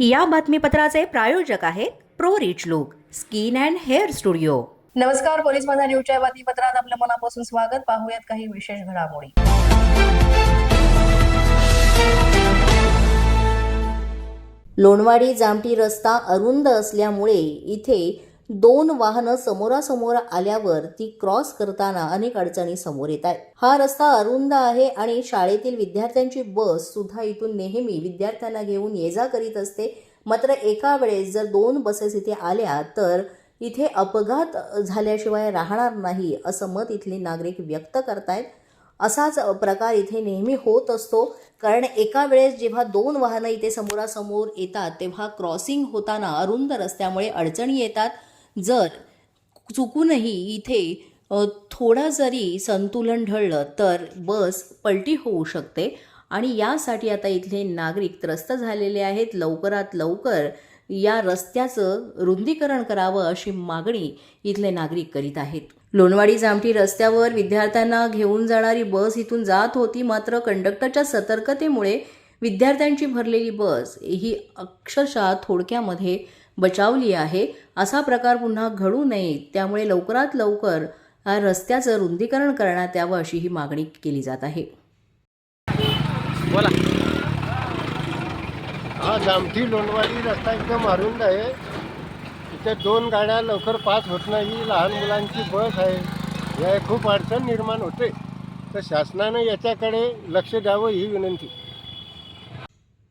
या बातमीपत्राचे प्रायोजक आहेत pro rich look skin and hair studio. नमस्कार पोलीस माझा न्यूजच्या बातमीपत्रात आपलं मनापासून स्वागत. पाहूयात काही विशेष घडामोडी. लोणवाडी जामठी रस्ता अरुंद असल्यामुळे इथे दोन वाहनं समोरासमोर आल्यावर ती क्रॉस करताना अनेक अडचणी समोर येत आहेत. हा रस्ता अरुंद आहे आणि शाळेतील विद्यार्थ्यांची बस सुद्धा इथून नेहमी विद्यार्थ्यांना घेऊन ये जा करीत असते. मात्र एका वेळेस जर दोन बसेस इथे आल्या तर इथे अपघात झाल्याशिवाय राहणार नाही असं मत इथले नागरिक व्यक्त करतायत. असाच प्रकार इथे नेहमी होत असतो. कारण एका वेळेस जेव्हा दोन वाहनं इथे समोरासमोर येतात तेव्हा क्रॉसिंग होताना अरुंद रस्त्यामुळे अडचणी येतात. जर चुकूनही इथे थोडा जरी संतुलन ढळलं तर बस पलटी होऊ शकते. आणि यासाठी आता इथले नागरिक त्रस्त झालेले आहेत. लवकरात लवकर या रस्त्याचं रुंदीकरण करावं अशी मागणी इथले नागरिक करीत आहेत. लोणवाडी जामठी रस्त्यावर विद्यार्थ्यांना घेऊन जाणारी बस इथून जात होती. मात्र कंडक्टरच्या सतर्कतेमुळे विद्यार्थ्यांची भरलेली बस ही अक्षरशः थोडक्यामध्ये बचावली आहे. असा प्रकार पुन्हा घडू नये त्यामुळे लवकरात लवकर या रस्त्याचं रुंदीकरण करण्यात यावं अशी ही मागणी केली जात आहे. बोला. हा जामठी लोणवाडी रस्ता एकदम अरुंद आहे. इथे दोन गाड्या लवकर पास होत नाही. लहान मुलांची बस आहे. या खूप अडचण निर्माण होते. तर शासनानं याच्याकडे लक्ष द्यावं ही विनंती.